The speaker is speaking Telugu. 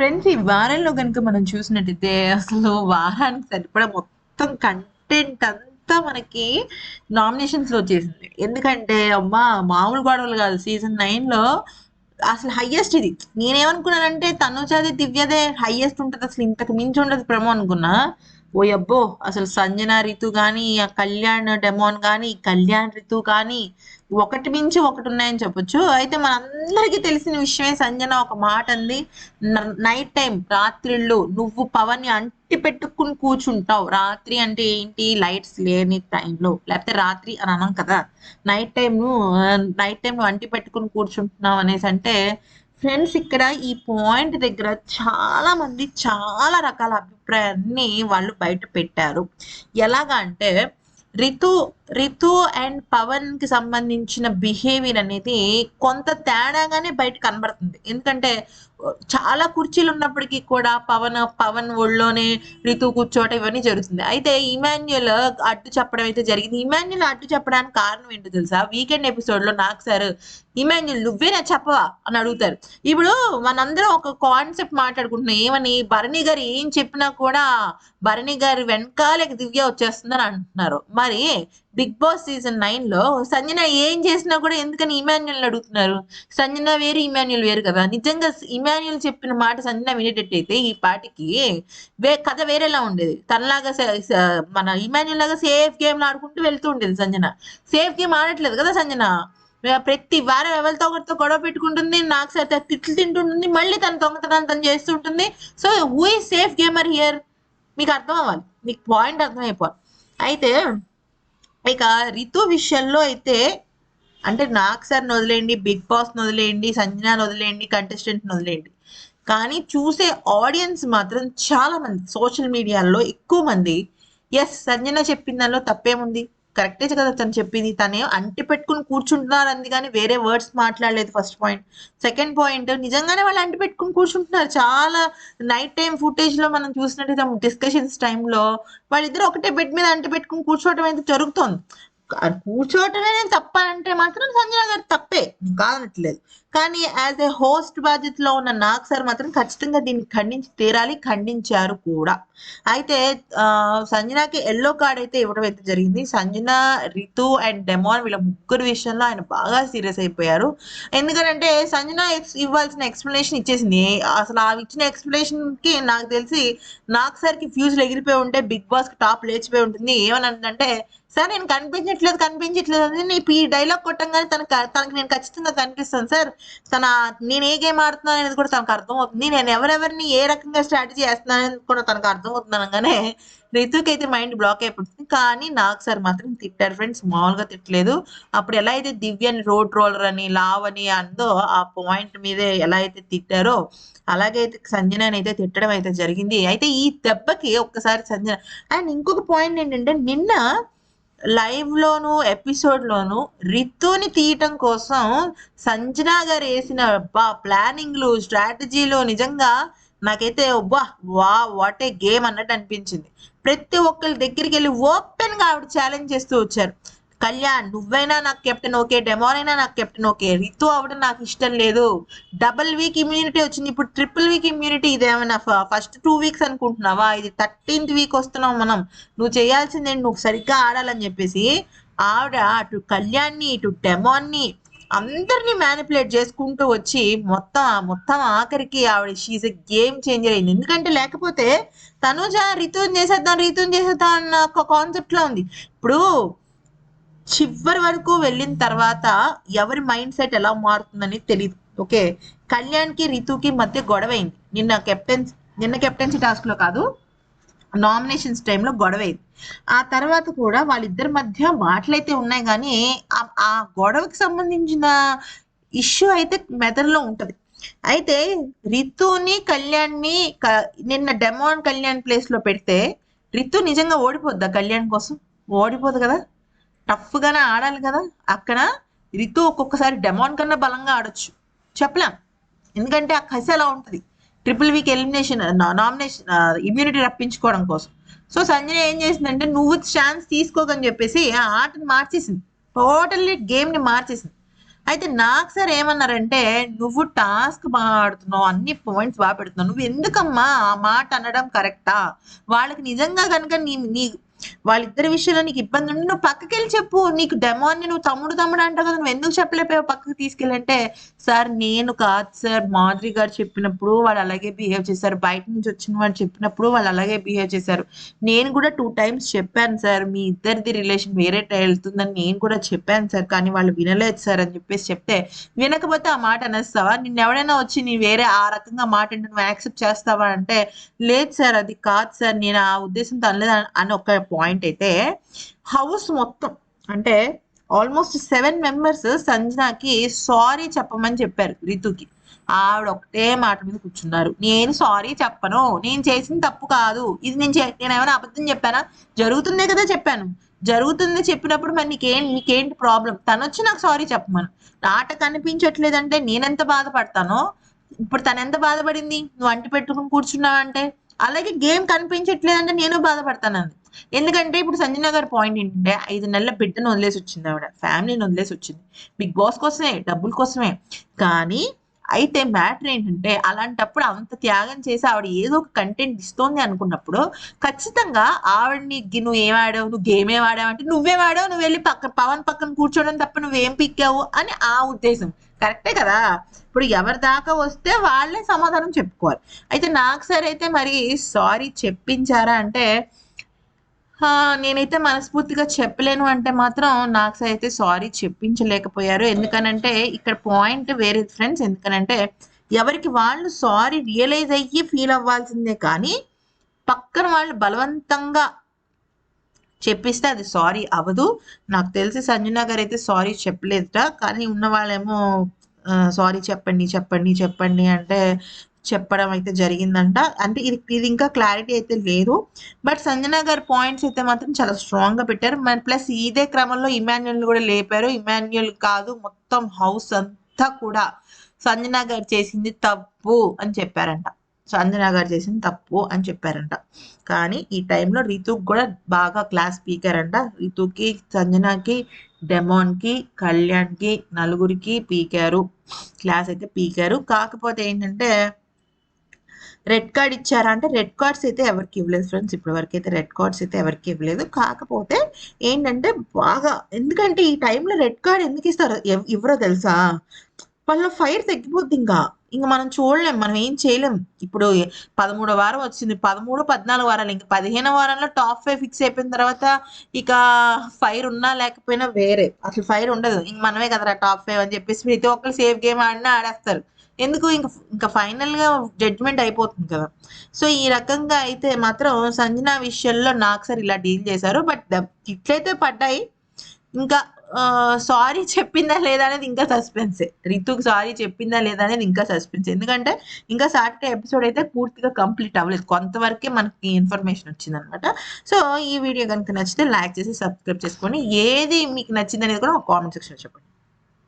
ఫ్రెండ్స్ ఈ వారంలో కనుక మనం చూసినట్టయితే అసలు వారానికి సరిపడా మొత్తం కంటెంట్ అంతా మనకి నామినేషన్స్లో వచ్చేసింది. ఎందుకంటే అమ్మా మామూలు గొడవలు కాదు. సీజన్ నైన్లో అసలు హైయెస్ట్ ఇది. నేనేమనుకున్నానంటే తనుజాది దివ్యదే హయ్యెస్ట్ ఉంటుంది. అసలు ఇంతకు మించి ఉండదు ప్రమో అనుకున్నా. ఓ అబ్బో అసలు సంజన రితు కానీ ఆ కళ్యాణ్ డెమోన్ కానీ కళ్యాణ్ రితు కానీ ఒకటి మించి ఒకటి ఉన్నాయని చెప్పొచ్చు. అయితే మనందరికీ తెలిసిన విషయమే సంజన ఒక మాట అంది. నైట్ టైం రాత్రిళ్ళు నువ్వు పవన్ని అంటి పెట్టుకుని కూర్చుంటావు. రాత్రి అంటే ఏంటి? లైట్స్ లేని టైంలో. లేకపోతే రాత్రి అని అన్నాం కదా. నైట్ టైం నైట్ టైం అంటి పెట్టుకుని కూర్చుంటున్నావు అనేసి అంటే ఫ్రెండ్స్ ఇక్కడ ఈ పాయింట్ దగ్గర చాలా మంది చాలా రకాల అభిప్రాయాన్ని వాళ్ళు బయట పెట్టారు. ఎలాగ అంటే రితు రితు అండ్ పవన్కి సంబంధించిన బిహేవియర్ అనేది కొంత తేడాగానే బయట కనబడుతుంది. ఎందుకంటే చాలా కుర్చీలు ఉన్నప్పటికీ కూడా పవన్ పవన్ ఒళ్ళోనే రితు కూర్చోవటం ఇవన్నీ జరుగుతుంది. అయితే ఇమాన్యుల్ అడ్డు చెప్పడం అయితే జరిగింది. ఇమాన్యుల్ అడ్డు చెప్పడానికి కారణం ఏంటో తెలుసా? వీకెండ్ ఎపిసోడ్లో నాకు సార్ ఇమాన్యుల్ నువ్వేనా చెప్పవా? అని అడుగుతారు. ఇప్పుడు మనందరం ఒక కాన్సెప్ట్ మాట్లాడుకుంటున్నాం. ఏమని? భరణి గారు ఏం చెప్పినా కూడా భరణి గారి వెనకాలకి దివ్య వచ్చేస్తుందని అంటున్నారు. మరి బిగ్ బాస్ సీజన్ నైన్లో సంజన ఏం చేసినా కూడా ఎందుకని ఇమాన్యుల్ అడుగుతున్నారు? సంజన వేరు ఇమాన్యుల్ వేరు కదా. నిజంగా ఇమాన్యుల్ చెప్పిన మాట సంజన వినేటట్టయితే ఈ పాటికి వే కథ వేరేలా ఉండేది. తనలాగా స- మన ఇమాన్యుల్ లాగా సేఫ్ గేమ్ ఆడుకుంటూ వెళ్తూ ఉండేది సంజన. సేఫ్ గేమ్ ఆడట్లేదు కదా సంజన. ప్రతి వారం ఎవరితో ఒకరితో గొడవ పెట్టుకుంటుంది నాకు సరే తిట్లు తింటుంటుంది మళ్ళీ తన దొంగతనాలు తను చేస్తుంటుంది సో హూ ఈ సేఫ్ గేమర్ హియర్ మీకు అర్థం అవ్వాలి. మీకు పాయింట్ అర్థమైపోవాలి. అయితే ఇక రితు విషయంలో అయితే అంటే నాకు సార్ని వదిలేయండి బిగ్ బాస్ని వదిలేయండి సంజనాని వదిలేయండి కంటెస్టెంట్ని వదిలేయండి. కానీ చూసే ఆడియన్స్ మాత్రం చాలా మంది సోషల్ మీడియాలో ఎక్కువ మంది ఎస్ సంజన చెప్పిన దానిలో తప్పేముంది? కరెక్టే కదా తను చెప్పింది. తనే అంటి పెట్టుకుని కూర్చుంటున్నారు అంది కానీ వేరే వర్డ్స్ మాట్లాడలేదు ఫస్ట్ పాయింట్ సెకండ్ పాయింట్ నిజంగానే వాళ్ళు అంటి పెట్టుకుని కూర్చుంటున్నారు. చాలా నైట్ టైం ఫుటేజ్లో మనం చూసినట్టయితే డిస్కషన్స్ టైంలో వాళ్ళిద్దరు ఒకటే బెడ్ మీద అంటి పెట్టుకుని కూర్చోవడం అయితే జరుగుతోంది. కూర్చోవటమే నేను తప్ప అంటే మాత్రం సంజన గారు తప్పే. నేను కాదనట్లేదు. కానీ యాజ్ ఏ హోస్ట్ బాధ్యతలో ఉన్న నాగ్ సార్ మాత్రం ఖచ్చితంగా దీన్ని ఖండించి తీరాలి ఖండించారు కూడా. అయితే సంజనాకి ఎల్లో కార్డ్ అయితే ఇవ్వడం అయితే జరిగింది. సంజన రితు అండ్ డెమాన్ వీళ్ళ ముగ్గురు విషయంలో ఆయన బాగా సీరియస్ అయిపోయారు. ఎందుకంటే సంజన ఎక్స్ ఇవ్వాల్సిన ఎక్స్ప్లెనేషన్ ఇచ్చేసింది. అసలు ఆ ఇచ్చిన ఎక్స్ప్లెనేషన్కి నాకు తెలిసి నాగ్ సార్కి ఫ్యూజ్లు ఎగిరిపోయి ఉంటే బిగ్ బాస్కి టాప్ లేచిపోయి ఉంటుంది. ఏమని అంటే సార్ నేను కనిపించట్లేదు కనిపించట్లేదు అని నీ ఈ డైలాగ్ కొట్టంగానే తనకు తనకి నేను ఖచ్చితంగా కనిపిస్తాను సార్ తన నేను ఏ గేమ్ ఆడుతున్నాను అనేది కూడా తనకు అర్థం అవుతుంది. నేను ఎవరెవరిని ఏ రకంగా స్ట్రాటజీ చేస్తున్నాను అనేది కూడా తనకు అర్థం అవుతుంది అనగానే రితుకి అయితే మైండ్ బ్లాక్ అయిపోతుంది. కానీ నాకు సార్ మాత్రం తిట్టారు ఫ్రెండ్స్ మామూలుగా తిట్టలేదు. అప్పుడు ఎలా అయితే దివ్యని రోడ్ రోలర్ అని లావ్ అని అందో ఆ పాయింట్ మీదే ఎలా అయితే తిట్టారో అలాగే అయితే సంజన అయితే తిట్టడం అయితే జరిగింది. అయితే ఈ దెబ్బకి ఒక్కసారి సంజన అండ్ ఇంకొక పాయింట్ ఏంటంటే నిన్న లైవ్ ఎపిసోడ్లోను ఎపిసోడ్ రితుని తీయటం కోసం సంజనా గారు వేసిన బా ప్లానింగ్లు స్ట్రాటజీలు నిజంగా నాకైతే వా వా వాట్ ఏ గేమ్ అన్నట్టు అనిపించింది. ప్రతి ఒక్కరి దగ్గరికి వెళ్ళి ఓపెన్గా ఆవిడ ఛాలెంజ్ చేస్తూ వచ్చారు. కళ్యాణ్ నువ్వైనా నాకు కెప్టెన్ ఓకే డెమోన్ అయినా నాకు కెప్టెన్ ఓకే రితు అవడం నాకు ఇష్టం లేదు. డబుల్ వీక్ ఇమ్యూనిటీ వచ్చింది. ఇప్పుడు ట్రిపుల్ వీక్ ఇమ్యూనిటీ ఇదేమైనా ఫస్ట్ టూ వీక్స్ అనుకుంటున్నావా? ఇది థర్టీన్త్ వీక్ వస్తున్నావు మనం. నువ్వు చేయాల్సిందే నువ్వు సరిగ్గా ఆడాలని చెప్పేసి ఆవిడ అటు కళ్యాణ్ని ఇటు డెమోన్ని అందరినీ మ్యానిపులేట్ చేసుకుంటూ వచ్చి మొత్తం మొత్తం ఆఖరికి ఆవిడ షీజ్ ఎ గేమ్ చేంజర్ అయింది. ఎందుకంటే లేకపోతే తనుజ రితుని చేసేద్దాం రితుని చేసేద్దాం అన్న ఒక కాన్సెప్ట్లో ఉంది. ఇప్పుడు చివరి వరకు వెళ్ళిన తర్వాత ఎవరి మైండ్ సెట్ ఎలా మారుతుందని తెలియదు ఓకే? కళ్యాణ్కి రితుకి మధ్య గొడవ అయింది. నిన్న కెప్టెన్ నిన్న కెప్టెన్సీ టాస్క్లో కాదు నామినేషన్స్ టైంలో గొడవ అయింది. ఆ తర్వాత కూడా వాళ్ళిద్దరి మధ్య మాటలైతే ఉన్నాయి కానీ ఆ- గొడవకి సంబంధించిన ఇష్యూ అయితే మెదడులో ఉంటుంది. అయితే రితుని కళ్యాణ్ని క- నిన్న డెమోన్ కళ్యాణ్ ప్లేస్లో పెడితే రితు నిజంగా ఓడిపోద్దా కళ్యాణ్ కోసం? ఓడిపోదు కదా? టఫ్గానే ఆడాలి కదా. అక్కడ రితు ఒక్కొక్కసారి డెమాన్ కన్నా బలంగా ఆడొచ్చు. చెప్పలేం. ఎందుకంటే ఆ కసి అలా ఉంటుంది. Triple week elimination nomination immunity రప్పించుకోవడం కోసం. సో సంజన ఏం చేసిందంటే నువ్వు ఛాన్స్ తీసుకోకని చెప్పేసి ఆ ఆటని మార్చేసింది. టోటల్లీ గేమ్ని మార్చేసింది. అయితే నాకు సార్ ఏమన్నారంటే నువ్వు టాస్క్ బాగా ఆడుతున్నావు అన్ని పాయింట్స్ బాగా పెడుతున్నావు. నువ్వు ఎందుకమ్మా ఆ మాట అనడం కరెక్టా? వాళ్ళకి నిజంగా కనుక నీ నీ వాళ్ళిద్దరి విషయంలో నీకు ఇబ్బంది ఉండి నువ్వు పక్కకి వెళ్ళి చెప్పు. నీకు డెమోన్ని నువ్వు తమ్ముడు తమ్ముడు అంటావు కదా నువ్వు ఎందుకు చెప్పలేకపోయావు పక్కకి తీసుకెళ్ళంటే సార్ నేను కాదు సార్. మాధురి గారు చెప్పినప్పుడు వాళ్ళు అలాగే బిహేవ్ చేశారు. బయట నుంచి వచ్చిన వాళ్ళు చెప్పినప్పుడు వాళ్ళు అలాగే బిహేవ్ చేశారు. నేను కూడా టూ టైమ్స్ చెప్పాను సార్. మీ ఇద్దరిది రిలేషన్ వేరే వెళ్తుందని నేను కూడా చెప్పాను సార్. కానీ వాళ్ళు వినలేదు సార్ అని చెప్పేసి చెప్తే వినకపోతే ఆ మాట అనేస్తావా? నిన్ను ఎవడైనా వచ్చి నీ వేరే ఆ రకంగా మాట అంటే నువ్వు యాక్సెప్ట్ చేస్తావా? అంటే లేదు సార్ అది కాదు సార్. నేను ఆ ఉద్దేశంతో అనలేదు? అని- అని ఒక పాయింట్ అయితే హౌస్ మొత్తం అంటే ఆల్మోస్ట్ సెవెన్ మెంబర్స్ సంజనాకి సారీ చెప్పమని చెప్పారు రితుకి. ఆవిడ ఒకటే మాట మీద కూర్చున్నారు. నేను సారీ చెప్పను. నేను చేసిన తప్పు కాదు. ఇది నేను నేను ఏమైనా అబద్ధం చెప్పానా? జరుగుతుందే కదా చెప్పాను. జరుగుతుంది చెప్పినప్పుడు మరి నీకేం నీకేంటి ప్రాబ్లం? తను వచ్చి నాకు సారీ చెప్పమను. నాట కనిపించట్లేదంటే నేనెంత బాధపడతానో? ఇప్పుడు తను ఎంత బాధపడింది? నువ్వు అంటి పెట్టుకుని కూర్చున్నావంటే? అలాగే గేమ్ కనిపించట్లేదంటే నేను బాధపడతానంది. ఎందుకంటే ఇప్పుడు సంజన గారి పాయింట్ ఏంటంటే ఐదు నెలల బిడ్డను వదిలేసి వచ్చింది ఆవిడ. ఫ్యామిలీని వదిలేసి వచ్చింది. బిగ్ బాస్ కోసమే డబ్బుల కోసమే. కానీ అయితే మ్యాటర్ ఏంటంటే అలాంటప్పుడు అంత త్యాగం చేసి ఆవిడ ఏదో ఒక కంటెంట్ ఇస్తోంది అనుకున్నప్పుడు ఖచ్చితంగా ఆవిడని నువ్వు ఏం ఆడావు? నువ్వు గేమ్ ఏం ఆడావు? అంటే నువ్వే ఆడావు నువ్వు వెళ్ళి పక్క పవన్ పక్కన కూర్చోవడం తప్ప నువ్వేం పిక్కావు? అని ఆ ఉద్దేశం. కరెక్టే కదా? ఇప్పుడు ఎవరి దాకా వస్తే వాళ్ళే సమాధానం చెప్పుకోవాలి. అయితే నాకు సరే అయితే మరి సారీ చెప్పించారా అంటే నేనైతే మనస్ఫూర్తిగా చెప్పలేను అంటే మాత్రం నాకు అయితే సారీ చెప్పించలేకపోయారు. ఎందుకనంటే ఇక్కడ పాయింట్ వేరే ఫ్రెండ్స్ ఎందుకనంటే ఎవరికి వాళ్ళు సారీ రియలైజ్ అయ్యి ఫీల్ అవ్వాల్సిందే కానీ పక్కన వాళ్ళు బలవంతంగా చెప్పిస్తే అది సారీ అవ్వదు. నాకు తెలిసి సంజన గారు అయితే సారీ చెప్పలేదుట. కానీ ఉన్న వాళ్ళేమో సారీ చెప్పండి చెప్పండి చెప్పండి అంటే చెప్పడం అయితే జరిగిందంట. అంటే ఇది ఇది ఇంకా క్లారిటీ అయితే లేదు. బట్ సంజన గారి పాయింట్స్ అయితే మాత్రం చాలా స్ట్రాంగ్గా పెట్టారు. మరి ప్లస్ ఇదే క్రమంలో ఇమాన్యుల్ కూడా లేపారు. ఇమాన్యుల్ కాదు మొత్తం హౌస్ అంతా కూడా సంజన గారు చేసింది తప్పు అని చెప్పారంట. సంజన గారు చేసింది తప్పు అని చెప్పారంట. కానీ ఈ టైంలో రితుకి కూడా బాగా క్లాస్ స్పీకర్ అంట రితుకి సంజనకి డెమోన్కి కళ్యాణ్కి నలుగురికి పీకారు. క్లాస్ అయితే పీకారు. కాకపోతే ఏంటంటే రెడ్ కార్డ్ ఇచ్చారా అంటే రెడ్ కార్డ్స్ అయితే ఎవరికి ఇవ్వలేదు ఫ్రెండ్స్ ఇప్పటి వరకు అయితే రెడ్ కార్డ్స్ అయితే ఎవరికి ఇవ్వలేదు. కాకపోతే ఏంటంటే బాగా ఎందుకంటే ఈ టైంలో రెడ్ కార్డ్ ఎందుకు ఇస్తారు ఇవ్వరు తెలుసా? వాళ్ళ ఫైర్ తగ్గిపోద్ది ఇంకా. ఇంకా మనం చూడలేం మనం ఏం చేయలేం. ఇప్పుడు పదమూడో వారం వచ్చింది. పదమూడు పద్నాలుగు వారాలు ఇంకా పదిహేను వారంలో టాప్ ఫైవ్ ఫిక్స్ అయిపోయిన తర్వాత ఇక ఫైర్ ఉన్నా లేకపోయినా వేరే. అసలు ఫైర్ ఉండదు. ఇంక మనమే కదరా టాప్ ఫైవ్ అని చెప్పేసి ప్రతి ఒక్కరు సేఫ్ గేమ్ ఆడినా ఆడేస్తారు. ఎందుకు ఇంకా ఇంకా ఫైనల్గా జడ్జ్మెంట్ అయిపోతుంది కదా. సో ఈ రకంగా అయితే మాత్రం సంజన విషయంలో నాకు సార్ ఇలా డీల్ చేశారు. బట్ ఇట్లయితే పడ్డాయి. ఇంకా సారీ చెప్పిందా లేదా అనేది ఇంకా సస్పెన్సే రితుకు సారీ చెప్పిందా లేదా అనేది ఇంకా సస్పెన్స్ ఎందుకంటే ఇంకా సాటర్డే ఎపిసోడ్ అయితే పూర్తిగా కంప్లీట్ అవ్వలేదు. కొంతవరకే మనకి ఇన్ఫర్మేషన్ వచ్చింది అనమాట సో ఈ వీడియో కనుక నచ్చితే లైక్ చేసి సబ్స్క్రైబ్ చేసుకొని ఏది మీకు నచ్చింది అనేది కూడా ఒక కామెంట్ సెక్షన్ చెప్పండి.